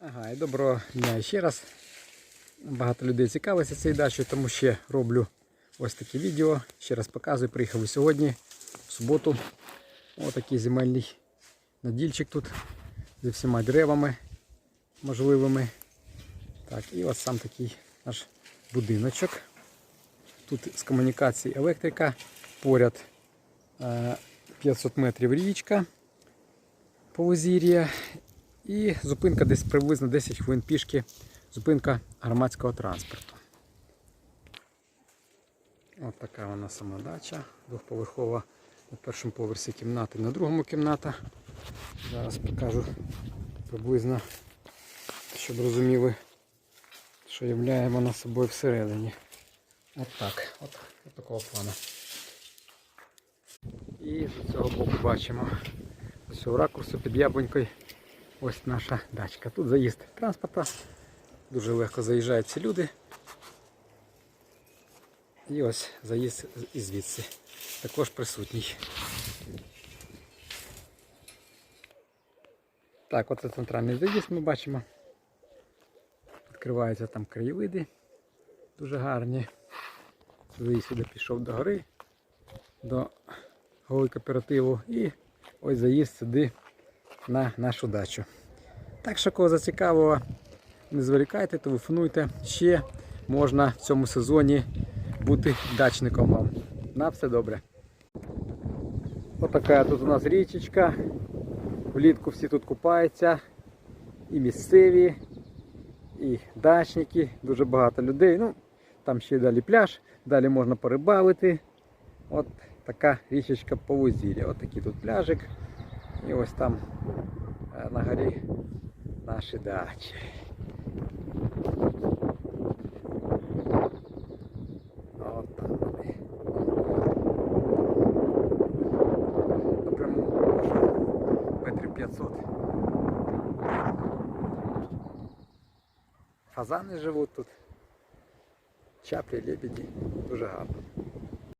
Ага, і доброго дня ще раз. Багато людей цікавиться цією дачею, тому ще роблю ось такі відео. Ще раз показую. Приїхав сьогодні, в суботу. Ось такий земельний надільчик тут зі всіма деревами можливими. Так, і ось сам такий наш будиночок. Тут з комунікації електрика. Поряд е, 500 метрів річка Повозір'я. І зупинка десь приблизно 10 хвилин пішки. Зупинка громадського транспорту. Ось така вона сама дача. Двохповерхова на першому поверсі кімнати, на другому кімната. Зараз покажу приблизно, щоб розуміли, що являє вона собою всередині. От так. От, от такого плану. І з цього боку бачимо з цього ракурсу під яблунькою ось наша дачка. Тут заїзд транспорта. Дуже легко заїжджають ці люди. І ось заїзд і звідси. Також присутній. Так, оце центральний заїзд ми бачимо. Відкриваються там краєвиди. Дуже гарні. Заїзд сюди пішов до гори, до голови кооперативу. І ось заїзд сюди на нашу дачу. Так що кого зацікавило, не зволікайте, телефонуйте. Ще можна в цьому сезоні бути дачником вам. На все добре. Отака тут у нас річечка. Влітку всі тут купаються. І місцеві, і дачники, дуже багато людей. Ну, там ще далі пляж, далі можна порибалити. От така річечка по Озір'я. От такий тут пляжик. І ось там е, на горі наші дачі. От там вони. Напряму може, метрів 500. Фазани живуть тут. Чаплі, лебеді. Дуже гарно.